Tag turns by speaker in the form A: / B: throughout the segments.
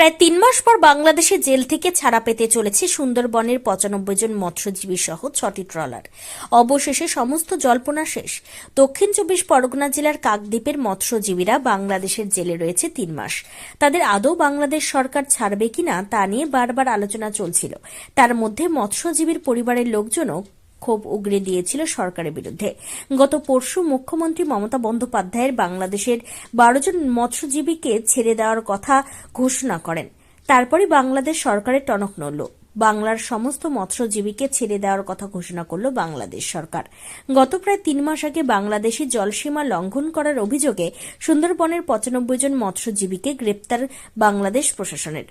A: প্রায় তিন মাস পর বাংলাদেশে জেল থেকে ছাড়া পেতে চলেছে সুন্দরবনের পঁচানব্বই জন মৎস্যজীবী সহ ছটি ট্রলার। অবশেষে সমস্ত জল্পনা শেষ। দক্ষিণ চব্বিশ পরগনা জেলার কাকদ্বীপের মৎস্যজীবীরা বাংলাদেশের জেলে রয়েছে তিন মাস। তাদের আদৌ বাংলাদেশ সরকার ছাড়বে কিনা তা নিয়ে বারবার আলোচনা চলছিল। তার মধ্যে মৎস্যজীবীর পরিবারের লোকজনও ক্ষোভ উগরে দিয়েছিল সরকারের বিরুদ্ধে। গত পরশু মুখ্যমন্ত্রী মমতা বন্দ্যোপাধ্যায়ের বাংলাদেশের বারো জন মৎস্যজীবীকে ছেড়ে দেওয়ার কথা ঘোষণা করেন। তারপরে বাংলাদেশ সরকারের টনক নড়ল। বাংলার সমস্ত মৎস্যজীবীকে ছেড়ে দেওয়ার কথা ঘোষণা করল বাংলাদেশ সরকার। গত প্রায় তিন মাস আগে বাংলাদেশি জলসীমা লঙ্ঘন করার অভিযোগে সুন্দরবনের পঁচানব্বই জন মৎস্যজীবীকে গ্রেপ্তার বাংলাদেশ প্রশাসনের।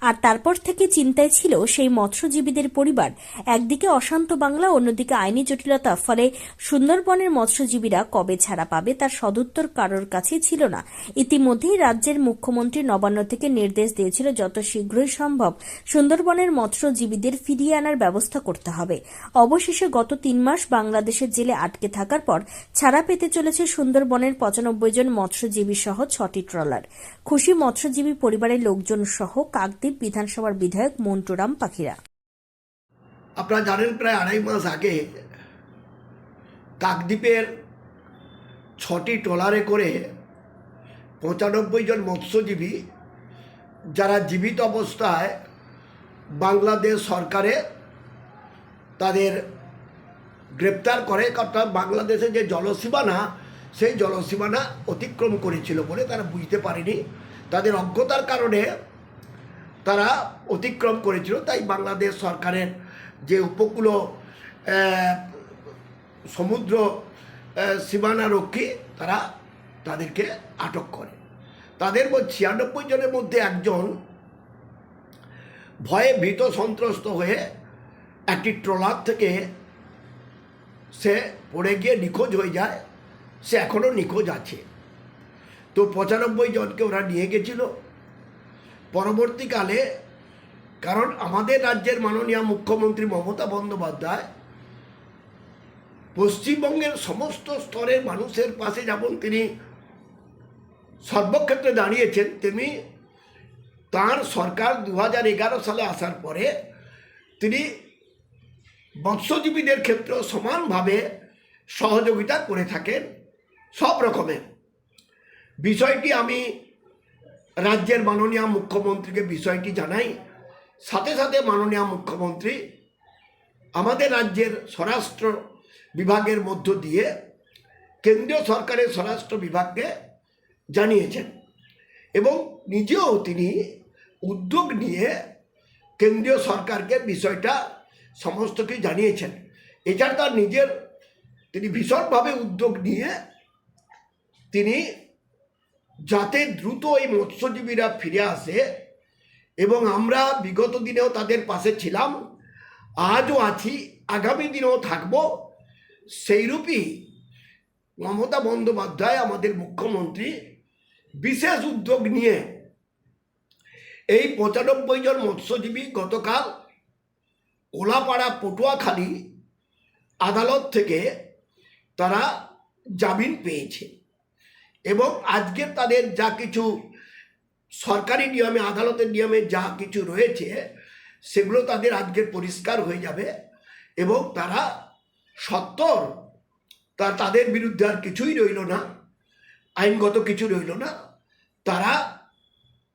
A: আর তারপর থেকে চিন্তায় ছিল সেই মৎস্যজীবীদের পরিবার। একদিকে অশান্ত বাংলা, অন্যদিকে আইনি জটিলতা, ফলে সুন্দরবনের মৎস্যজীবীরা কবে ছাড়া পাবে তার সদুত্তর কারোর কাছেই ছিল না। ইতিমধ্যেই রাজ্যের মুখ্যমন্ত্রী নবান্ন থেকে নির্দেশ দিয়েছিল যত শীঘ্রই সম্ভব সুন্দরবনের মৎস্যজীবীদের ফিরিয়ে আনার ব্যবস্থা করতে হবে। অবশেষে গত তিন মাস বাংলাদেশের জেলে আটকে থাকার পর ছাড়া পেতে চলেছে সুন্দরবনের পঁচানব্বই জন মৎস্যজীবী সহ ছটি ট্রলার। খুশি মৎস্যজীবী পরিবারের লোকজন সহ কাকদ্বীপ বিধানসভার বিধায়ক মন্টুরাম পাখিরা।
B: আপনারা জানেন প্রায় আড়াই মাস আগে কাকদ্বীপের ছটি ট্রলারে করে পঁচানব্বই জন মৎস্যজীবী যারা জীবিত অবস্থায় বাংলাদেশ সরকারে তাদের গ্রেপ্তার করে, অর্থাৎ বাংলাদেশের যে জলসীমানা, সেই জলসীমানা অতিক্রম করেছিল বলে তারা বুঝতে পারেনি। তাদের অজ্ঞতার কারণে তারা অতিক্রম করেছিল। তাই বাংলাদেশ সরকারের যে উপকূল সমুদ্র সীমানা রক্ষী, তারা তাদেরকে আটক করে। তাদের ছিয়ানব্বই জনের মধ্যে একজন ভয়ে ভীত সন্ত্রস্ত হয়ে একটি ট্রলার থেকে সে পড়ে গিয়ে নিখোঁজ হয়ে যায়। সে এখনও নিখোঁজ আছে। তো পঁচানব্বই জনকে ওরা নিয়ে গেছিল। পরবর্তীকালে, কারণ আমাদের রাজ্যের মাননীয় মুখ্যমন্ত্রী মমতা বন্দ্যোপাধ্যায় পশ্চিমবঙ্গের সমস্ত স্তরের মানুষের পাশে যেমন তিনি সর্বক্ষেত্রে দাঁড়িয়েছেন, তেমনি তার সরকার দু সালে আসার পরে তিনি মৎস্যজীবীদের ক্ষেত্রেও সমানভাবে সহযোগিতা করে থাকেন সব রকমের। বিষয়টি আমি রাজ্যের মাননীয় মুখ্যমন্ত্রীকে বিষয়টি জানাই, সাথে সাথে মাননীয় মুখ্যমন্ত্রী আমাদের রাজ্যের স্বরাষ্ট্র বিভাগের মধ্য দিয়ে কেন্দ্রীয় সরকারের স্বরাষ্ট্র বিভাগকে জানিয়েছেন এবং নিজেও তিনি উদ্যোগ নিয়ে কেন্দ্রীয় সরকারকে বিষয়টা সমস্ত কিছু জানিয়েছেন। এছাড়া তার নিজের তিনি ভীষণভাবে উদ্যোগ নিয়ে তিনি যাতে দ্রুত এই মৎস্যজীবীরা ফিরে আসে এবং আমরা বিগত দিনেও তাদের পাশে ছিলাম, আজও আছি, আগামী দিনেও থাকব। সেইরূপই মমতা বন্দ্যোপাধ্যায় আমাদের মুখ্যমন্ত্রী, বিশেষ উদ্যোগ নিয়ে এই পঁচানব্বই জন মৎস্যজীবী গতকাল কোলাপাড়া পটুয়াখালী আদালত থেকে তারা জামিন পেয়েছে। এবং আজকে তাদের যা কিছু সরকারি নিয়মে, আদালতের নিয়মে যা কিছু রয়েছে, সেগুলো তাদের আজকে পরিষ্কার হয়ে যাবে এবং তারা সত্তর, তা তাদের বিরুদ্ধে আর কিছুই রইল না, আইনগত কিছু রইল না। তারা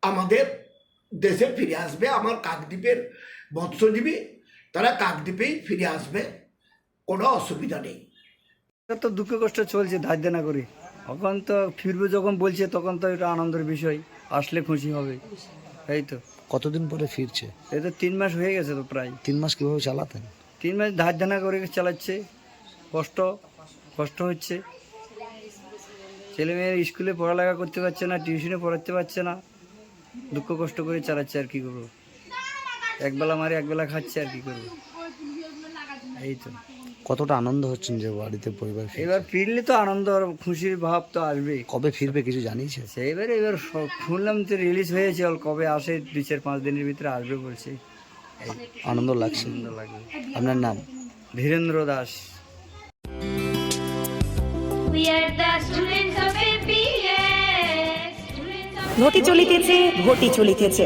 B: আমাদের দেশে ফিরে আসবে, আমার কাকদ্বীপের মৎস্যজীবী তারা কাকদ্বীপেই ফিরে আসবে, কোনো অসুবিধা নেই।
C: তো দুঃখ কষ্ট চলছে ধার দেনা করে এখন তো ফিরবে যখন বলছে তখন তো এটা আনন্দের বিষয়। আসলে খুশি হবে। এই তো।
D: কতদিন পরে ফিরছে?
C: এই তো তিন মাস হয়ে গেছে তো প্রায়।
D: তিন মাস কীভাবে চালাতেন?
C: তিন মাস ধার ধানা করে চালাচ্ছে। কষ্ট কষ্ট হচ্ছে। ছেলে মেয়ে স্কুলে পড়ালেখা করতে পারছে না টিউশনে পড়াতে পারছে না। দুঃখ কষ্ট করে চালাচ্ছে আর কি করব। একবেলা মারে একবেলা খাচ্ছে আর কি করব। এই তো।
D: কতটা আনন্দ হচ্ছেন যে বাড়িতে পরিবার
C: এবার ফিরলে তো আনন্দ আর খুশির ভাব তো আসবেই।
D: কবে ফিরবে কিছু জানিয়েছে?
C: সেইবার এবার স- শুনলাম তো রিলিজ হয়েছে কবে আসে দুই চার পাঁচ দিনের ভিতরে আসবে বলছে।
D: আনন্দ লাগছে?
C: আনন্দ লাগবে।
D: আপনার নাম?
C: ধীরেন্দ্র দাস।
E: ঘটি চলিতেছে ঘটি চলিতেছে।